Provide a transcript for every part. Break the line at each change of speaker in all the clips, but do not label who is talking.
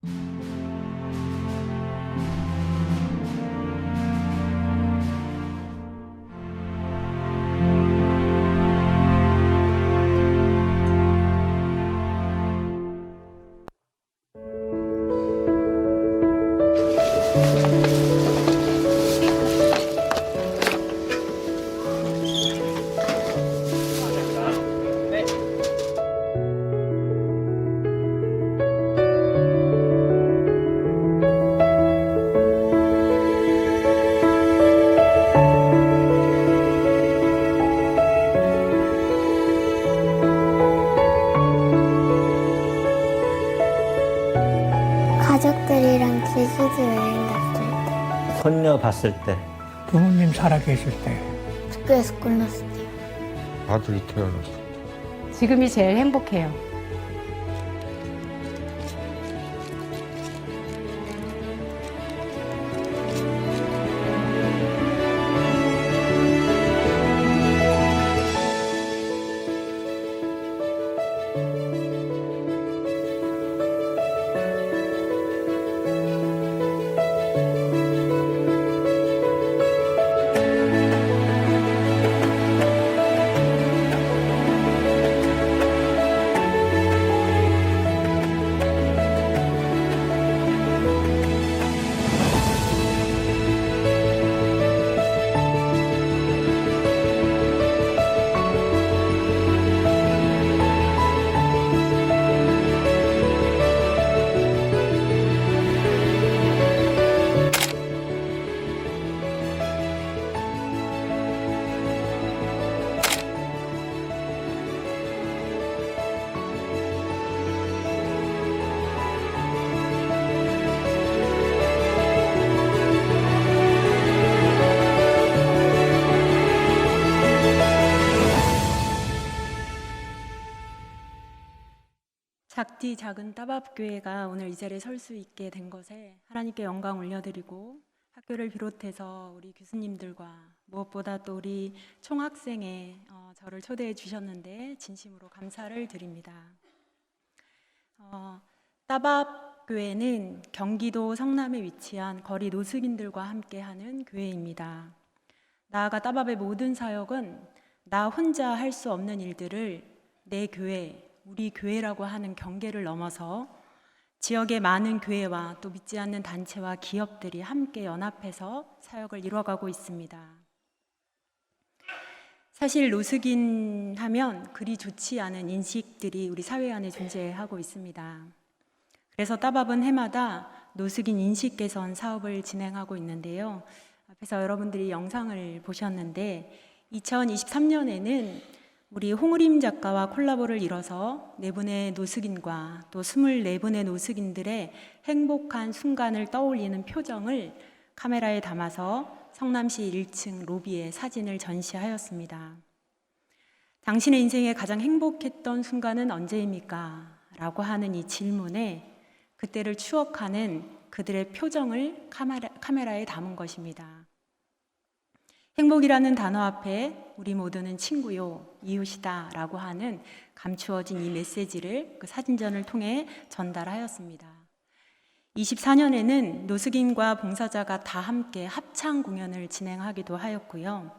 Thank you. 봤을 때
부모님 살아계실 때
학교에서 끝났을 때,
아들이 태어났어.
지금이 제일 행복해요.
작디 작은 따밥교회가 오늘 이 자리에 설 수 있게 된 것에 하나님께 영광 올려드리고 학교를 비롯해서 우리 교수님들과 무엇보다 또 우리 총학생회 어, 저를 초대해 주셨는데 진심으로 감사를 드립니다. 어, 따밥교회는 경기도 성남에 위치한 거리 노숙인들과 함께하는 교회입니다. 나아가 따밥의 모든 사역은 나 혼자 할 수 없는 일들을 내 교회, 우리 교회라고 하는 경계를 넘어서 지역의 많은 교회와 또 믿지 않는 단체와 기업들이 함께 연합해서 사역을 이뤄가고 있습니다. 사실 노숙인 하면 그리 좋지 않은 인식들이 우리 사회 안에 존재하고 있습니다. 그래서 따밥은 해마다 노숙인 인식 개선 사업을 진행하고 있는데요. 앞에서 여러분들이 영상을 보셨는데 2023년에는 우리 홍우림 작가와 콜라보를 이뤄서 네 분의 노숙인과 또 24분의 노숙인들의 행복한 순간을 떠올리는 표정을 카메라에 담아서 성남시 1층 로비에 사진을 전시하였습니다. 당신의 인생에 가장 행복했던 순간은 언제입니까? 라고 하는 이 질문에 그때를 추억하는 그들의 표정을 카메라, 카메라에 담은 것입니다. 행복이라는 단어 앞에 우리 모두는 친구요, 이웃이다 라고 하는 감추어진 이 메시지를 그 사진전을 통해 전달하였습니다. 24년에는 노숙인과 봉사자가 다 함께 합창 공연을 진행하기도 하였고요.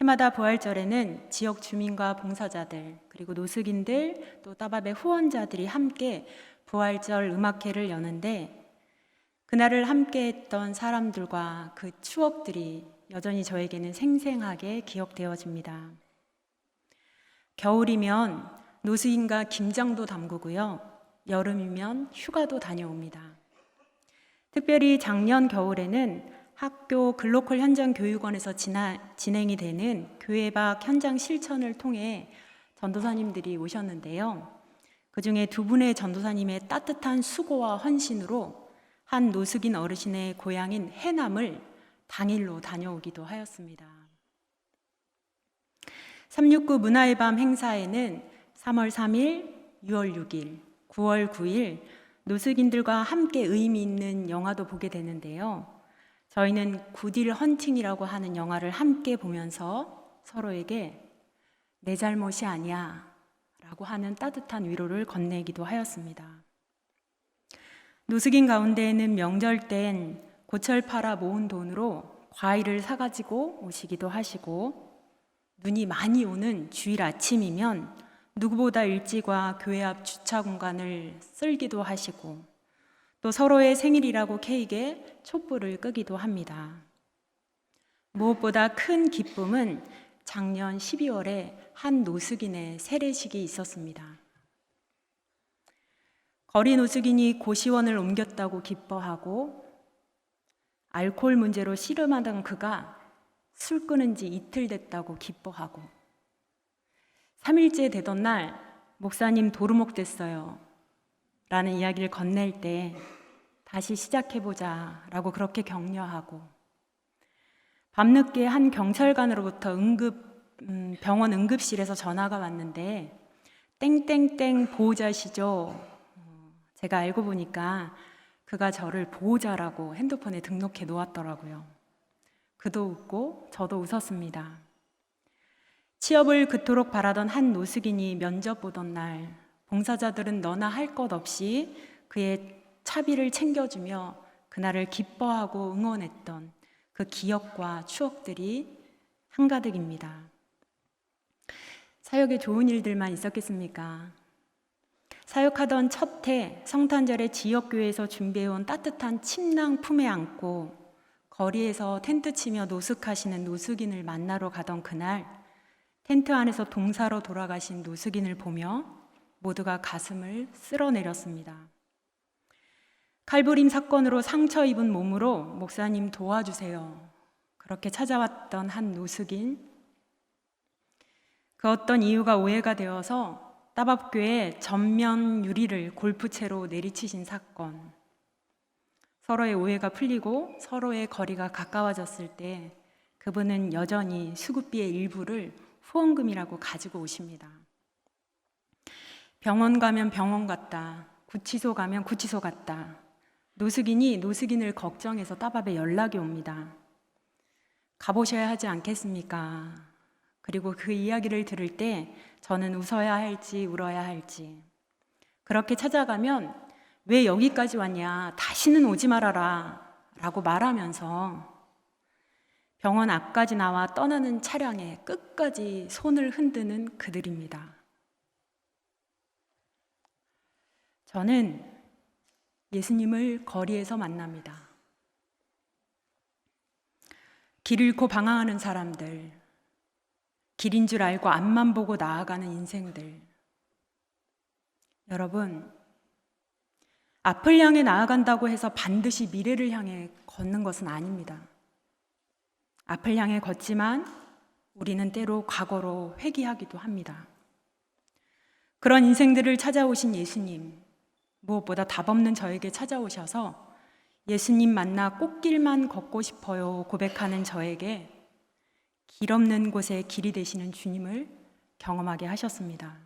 해마다 부활절에는 지역 주민과 봉사자들, 그리고 노숙인들, 또 따밥의 후원자들이 함께 부활절 음악회를 여는데 그날을 함께 했던 사람들과 그 추억들이 여전히 저에게는 생생하게 기억되어집니다. 겨울이면 노수인과 김장도 담그고요. 여름이면 휴가도 다녀옵니다. 특별히 작년 겨울에는 학교 글로컬 현장 교육원에서 지나, 진행이 되는 교회 밖 현장 실천을 통해 전도사님들이 오셨는데요. 그 중에 두 분의 전도사님의 따뜻한 수고와 헌신으로 한 노숙인 어르신의 고향인 해남을 당일로 다녀오기도 하였습니다. 369 문화의 밤 행사에는 3월 3일, 6월 6일, 9월 9일 노숙인들과 함께 의미 있는 영화도 보게 되는데요. 저희는 구딜 헌팅이라고 하는 영화를 함께 보면서 서로에게 내 잘못이 아니야 라고 하는 따뜻한 위로를 건네기도 하였습니다. 노숙인 가운데에는 명절 땐 고철 팔아 모은 돈으로 과일을 사가지고 오시기도 하시고 눈이 많이 오는 주일 아침이면 누구보다 일찍 와 교회 앞 주차 공간을 쓸기도 하시고 또 서로의 생일이라고 케이크에 촛불을 끄기도 합니다. 무엇보다 큰 기쁨은 작년 12월에 한 노숙인의 세례식이 있었습니다. 거리 노숙인이 고시원을 옮겼다고 기뻐하고 알코올 문제로 씨름하던 그가 술 끊은 지 이틀 됐다고 기뻐하고. 3일째 되던 날 목사님 도루묵 됐어요. 라는 이야기를 건넬 때 다시 시작해보자 라고 그렇게 격려하고. 밤늦게 한 경찰관으로부터 응급 음, 병원 응급실에서 전화가 왔는데 땡땡땡 보호자시죠. 어, 제가 알고 보니까 그가 저를 보호자라고 핸드폰에 등록해 놓았더라고요. 그도 웃고 저도 웃었습니다. 취업을 그토록 바라던 한 노숙인이 면접 보던 날 봉사자들은 너나 할 것 없이 그의 차비를 챙겨주며 그날을 기뻐하고 응원했던 그 기억과 추억들이 한가득입니다. 사역에 좋은 일들만 있었겠습니까? 사역하던 첫 해 성탄절에 지역교회에서 준비해온 따뜻한 침낭 품에 안고 거리에서 텐트 치며 노숙하시는 노숙인을 만나러 가던 그날 텐트 안에서 동사로 돌아가신 노숙인을 보며 모두가 가슴을 쓸어내렸습니다. 칼부림 사건으로 상처 입은 몸으로 목사님 도와주세요. 그렇게 찾아왔던 한 노숙인 그 어떤 이유가 오해가 되어서 따밥교에 전면 유리를 골프채로 내리치신 사건. 서로의 오해가 풀리고 서로의 거리가 가까워졌을 때 그분은 여전히 수급비의 일부를 후원금이라고 가지고 오십니다. 병원 가면 병원 갔다. 구치소 가면 구치소 갔다. 노숙인이 노숙인을 걱정해서 따밥에 연락이 옵니다. 가보셔야 하지 않겠습니까? 그리고 그 이야기를 들을 때 저는 웃어야 할지 울어야 할지 그렇게 찾아가면 왜 여기까지 왔냐 다시는 오지 말아라 라고 말하면서 병원 앞까지 나와 떠나는 차량에 끝까지 손을 흔드는 그들입니다. 저는 예수님을 거리에서 만납니다. 길 잃고 방황하는 사람들, 길인 줄 알고 앞만 보고 나아가는 인생들. 여러분, 앞을 향해 나아간다고 해서 반드시 미래를 향해 걷는 것은 아닙니다. 앞을 향해 걷지만 우리는 때로 과거로 회귀하기도 합니다. 그런 인생들을 찾아오신 예수님, 무엇보다 답 없는 저에게 찾아오셔서 예수님 만나 꽃길만 걷고 싶어요 고백하는 저에게 길 없는 곳에 길이 되시는 주님을 경험하게 하셨습니다.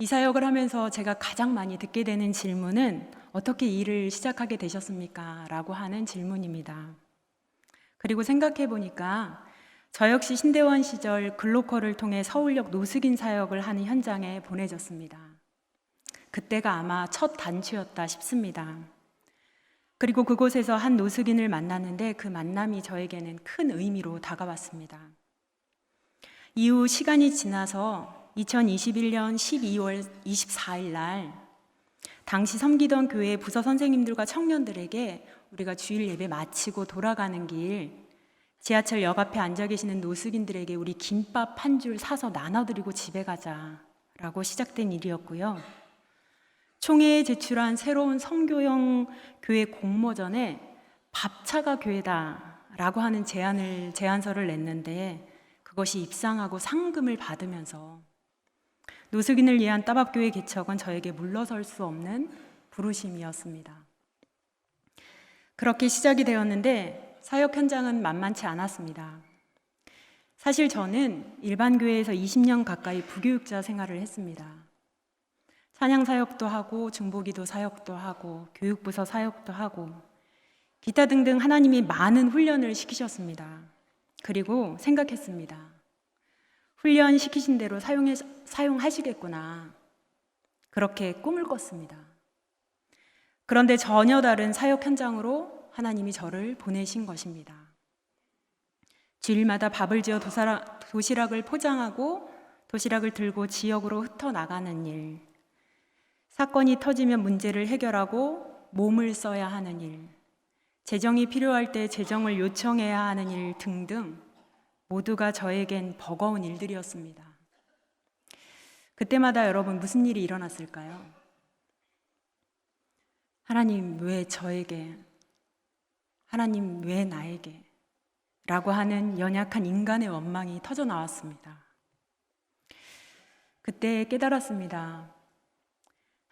이 사역을 하면서 제가 가장 많이 듣게 되는 질문은 어떻게 일을 시작하게 되셨습니까? 라고 하는 질문입니다. 그리고 생각해 보니까 저 역시 신대원 시절 글로컬을 통해 서울역 노숙인 사역을 하는 현장에 보내졌습니다. 그때가 아마 첫 단추였다 싶습니다. 그리고 그곳에서 한 노숙인을 만났는데 그 만남이 저에게는 큰 의미로 다가왔습니다. 이후 시간이 지나서 2021년 12월 24일 날 당시 섬기던 교회 부서 선생님들과 청년들에게 우리가 주일 예배 마치고 돌아가는 길 지하철 역 앞에 앉아 계시는 노숙인들에게 우리 김밥 한 줄 사서 나눠드리고 집에 가자라고 시작된 일이었고요. 총회에 제출한 새로운 성교형 교회 공모전에 밥차가 교회다라고 하는 제안을 제안서를 냈는데 그것이 입상하고 상금을 받으면서 노숙인을 위한 따밥교회 개척은 저에게 물러설 수 없는 부르심이었습니다. 그렇게 시작이 되었는데 사역 현장은 만만치 않았습니다. 사실 저는 일반 교회에서 20년 가까이 부교육자 생활을 했습니다. 찬양 사역도 하고 중보기도 사역도 하고 교육부서 사역도 하고 기타 등등 하나님이 많은 훈련을 시키셨습니다. 그리고 생각했습니다. 훈련 시키신 대로 사용해, 사용하시겠구나. 그렇게 꿈을 꿨습니다. 그런데 전혀 다른 사역 현장으로 하나님이 저를 보내신 것입니다. 주일마다 밥을 지어 도시락을 포장하고 도시락을 들고 지역으로 흩어 나가는 일, 사건이 터지면 문제를 해결하고 몸을 써야 하는 일, 재정이 필요할 때 재정을 요청해야 하는 일 등등 모두가 저에겐 버거운 일들이었습니다. 그때마다 여러분 무슨 일이 일어났을까요? 하나님 왜 저에게? 하나님 왜 나에게? 라고 하는 연약한 인간의 원망이 터져 나왔습니다. 그때 깨달았습니다.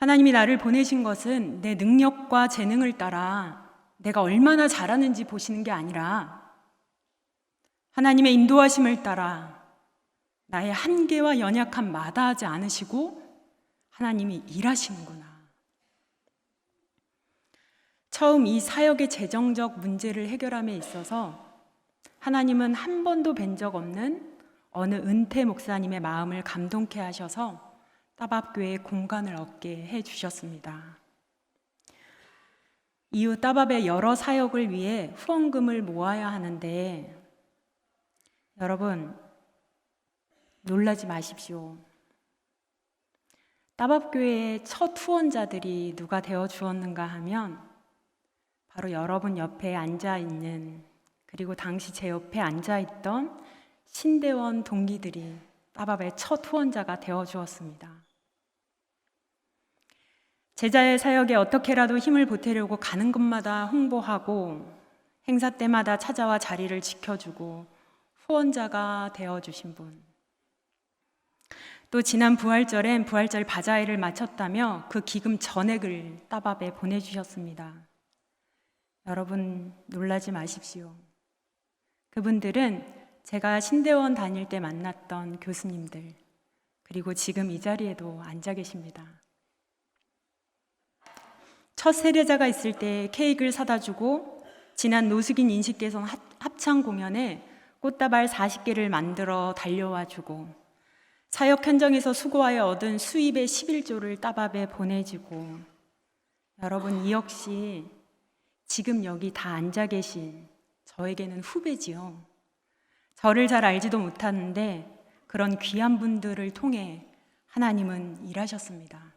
하나님이 나를 보내신 것은 내 능력과 재능을 따라 내가 얼마나 잘하는지 보시는 게 아니라 하나님의 인도하심을 따라 나의 한계와 연약함 마다하지 않으시고 하나님이 일하시는구나. 처음 이 사역의 재정적 문제를 해결함에 있어서 하나님은 한 번도 뵌 적 없는 어느 은퇴 목사님의 마음을 감동케 하셔서 따밥교회에 공간을 얻게 해 주셨습니다. 이후 따밥의 여러 사역을 위해 후원금을 모아야 하는데 여러분 놀라지 마십시오. 따밥교회의 첫 후원자들이 누가 되어 주었는가 하면 바로 여러분 옆에 앉아 있는 그리고 당시 제 옆에 앉아 있던 신대원 동기들이 따밥의 첫 후원자가 되어 주었습니다. 제자의 사역에 어떻게라도 힘을 보태려고 가는 곳마다 홍보하고 행사 때마다 찾아와 자리를 지켜주고 후원자가 되어 주신 분. 또 지난 부활절엔 부활절 바자회를 마쳤다며 그 기금 전액을 따밥에 보내주셨습니다. 여러분 놀라지 마십시오. 그분들은 제가 신대원 다닐 때 만났던 교수님들, 그리고 지금 이 자리에도 앉아 계십니다. 첫 세례자가 있을 때 케이크를 사다 주고, 지난 노숙인 인식개선 합- 합창 공연에 꽃다발 40개를 만들어 달려와 주고, 사역 현장에서 수고하여 얻은 수입의 11조를 따밥에 보내주고, 여러분 이 역시 지금 여기 다 앉아 계신 저에게는 후배지요. 저를 잘 알지도 못하는데 그런 귀한 분들을 통해 하나님은 일하셨습니다.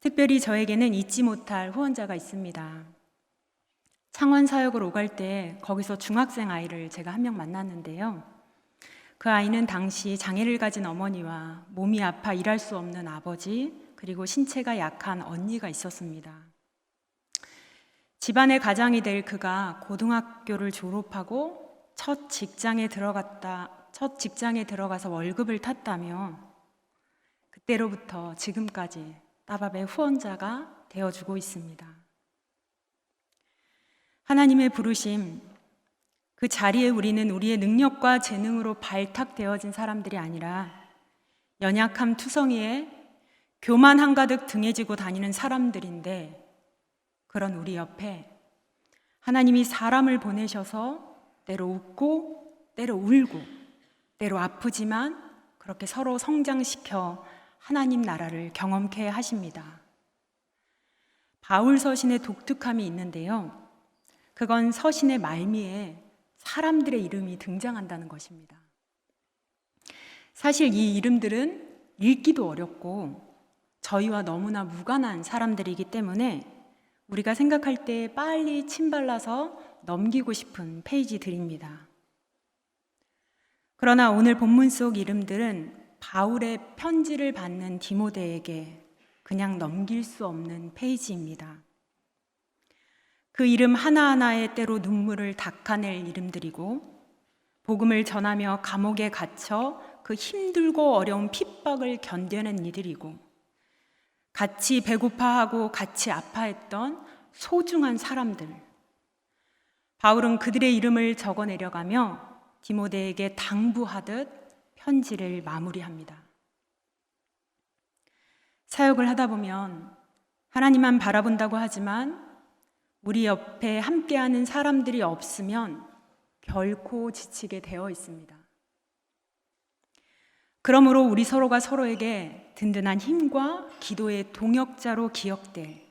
특별히 저에게는 잊지 못할 후원자가 있습니다. 창원 사역을 오갈 때 거기서 중학생 아이를 제가 한 명 만났는데요. 그 아이는 당시 장애를 가진 어머니와 몸이 아파 일할 수 없는 아버지, 그리고 신체가 약한 언니가 있었습니다. 집안의 가장이 될 그가 고등학교를 졸업하고 첫 직장에 들어갔다, 첫 직장에 들어가서 월급을 탔다며 그때로부터 지금까지 따밥의 후원자가 되어주고 있습니다. 하나님의 부르심, 그 자리에 우리는 우리의 능력과 재능으로 발탁되어진 사람들이 아니라 연약함 투성이에 교만 한가득 등에 지고 다니는 사람들인데 그런 우리 옆에 하나님이 사람을 보내셔서 때로 웃고 때로 울고 때로 아프지만 그렇게 서로 성장시켜 하나님 나라를 경험케 하십니다. 바울 서신의 독특함이 있는데요. 그건 서신의 말미에 사람들의 이름이 등장한다는 것입니다. 사실 이 이름들은 읽기도 어렵고 저희와 너무나 무관한 사람들이기 때문에 우리가 생각할 때 빨리 침발라서 넘기고 싶은 페이지들입니다. 그러나 오늘 본문 속 이름들은 바울의 편지를 받는 디모데에게 그냥 넘길 수 없는 페이지입니다. 그 이름 하나하나에 때로 눈물을 닦아낼 이름들이고 복음을 전하며 감옥에 갇혀 그 힘들고 어려운 핍박을 견뎌낸 이들이고 같이 배고파하고 같이 아파했던 소중한 사람들. 바울은 그들의 이름을 적어 내려가며 디모데에게 당부하듯 편지를 마무리합니다. 사역을 하다 보면 하나님만 바라본다고 하지만 우리 옆에 함께하는 사람들이 없으면 결코 지치게 되어 있습니다. 그러므로 우리 서로가 서로에게 든든한 힘과 기도의 동역자로 기억될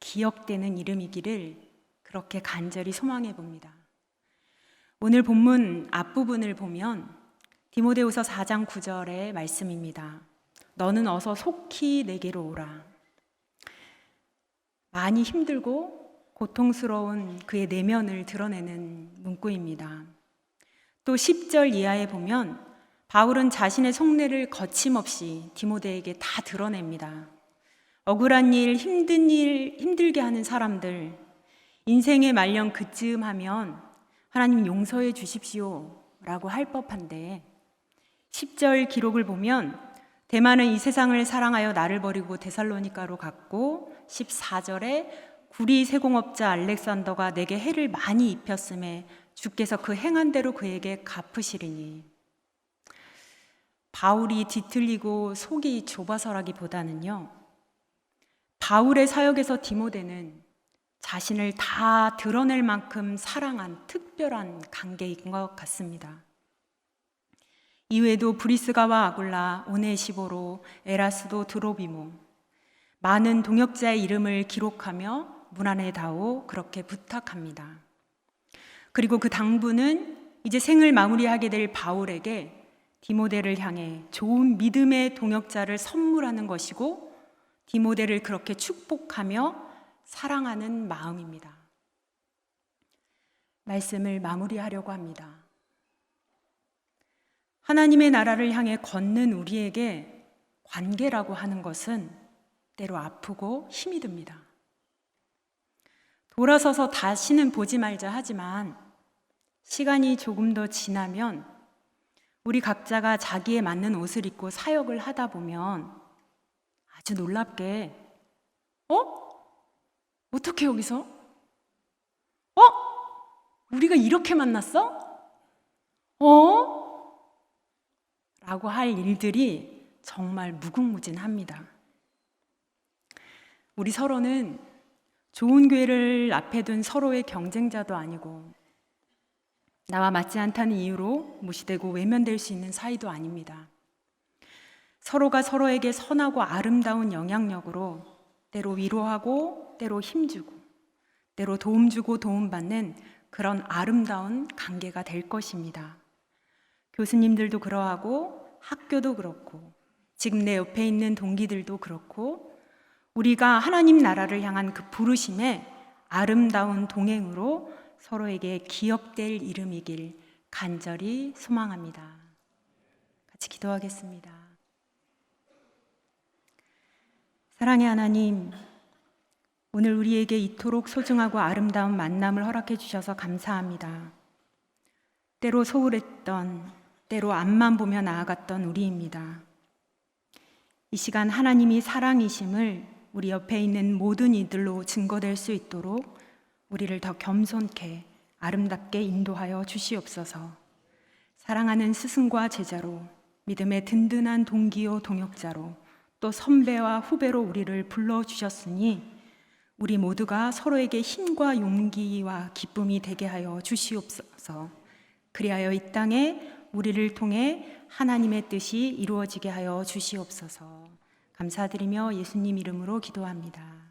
기억되는 이름이기를 그렇게 간절히 소망해 봅니다. 오늘 본문 앞부분을 보면 디모데후서 4장 9절의 말씀입니다. 너는 어서 속히 내게로 오라. 많이 힘들고 고통스러운 그의 내면을 드러내는 문구입니다. 또 10절 이하에 보면 바울은 자신의 속내를 거침없이 디모데에게 다 드러냅니다. 억울한 일, 힘든 일, 힘들게 하는 사람들, 인생의 말년 그쯤 하면 하나님 용서해 주십시오 라고 할 법한데 10절 기록을 보면 대만은 이 세상을 사랑하여 나를 버리고 데살로니가로 갔고 14절에 구리 세공업자 알렉산더가 내게 해를 많이 입혔음에 주께서 그 행한 대로 그에게 갚으시리니 바울이 뒤틀리고 속이 좁아서라기보다는요 바울의 사역에서 디모데는 자신을 다 드러낼 만큼 사랑한 특별한 관계인 것 같습니다. 이외에도 브리스가와 아굴라, 오네시보로, 에라스도, 드로비모 많은 동역자의 이름을 기록하며 문안에 다오 그렇게 부탁합니다. 그리고 그 당부는 이제 생을 마무리하게 될 바울에게 디모데를 향해 좋은 믿음의 동역자를 선물하는 것이고 디모데를 그렇게 축복하며 사랑하는 마음입니다. 말씀을 마무리하려고 합니다. 하나님의 나라를 향해 걷는 우리에게 관계라고 하는 것은 때로 아프고 힘이 듭니다. 돌아서서 다시는 보지 말자 하지만 시간이 조금 더 지나면 우리 각자가 자기에 맞는 옷을 입고 사역을 하다 보면 아주 놀랍게 어? 어떻게 여기서? 어? 우리가 이렇게 만났어? 어? 라고 할 일들이 정말 무궁무진합니다. 우리 서로는 좋은 교회를 앞에 둔 서로의 경쟁자도 아니고 나와 맞지 않다는 이유로 무시되고 외면될 수 있는 사이도 아닙니다. 서로가 서로에게 선하고 아름다운 영향력으로 때로 위로하고 때로 힘주고 때로 도움주고 도움받는 그런 아름다운 관계가 될 것입니다. 교수님들도 그러하고 학교도 그렇고 지금 내 옆에 있는 동기들도 그렇고 우리가 하나님 나라를 향한 그 부르심에 아름다운 동행으로 서로에게 기억될 이름이길 간절히 소망합니다. 같이 기도하겠습니다. 사랑의 하나님, 오늘 우리에게 이토록 소중하고 아름다운 만남을 허락해 주셔서 감사합니다. 때로 소홀했던, 때로 앞만 보며 나아갔던 우리입니다. 이 시간 하나님이 사랑이심을 우리 옆에 있는 모든 이들로 증거될 수 있도록 우리를 더 겸손케 아름답게 인도하여 주시옵소서. 사랑하는 스승과 제자로 믿음의 든든한 동기요 동역자로 또 선배와 후배로 우리를 불러 주셨으니 우리 모두가 서로에게 힘과 용기와 기쁨이 되게 하여 주시옵소서. 그리하여 이 땅에 우리를 통해 하나님의 뜻이 이루어지게 하여 주시옵소서. 감사드리며 예수님 이름으로 기도합니다.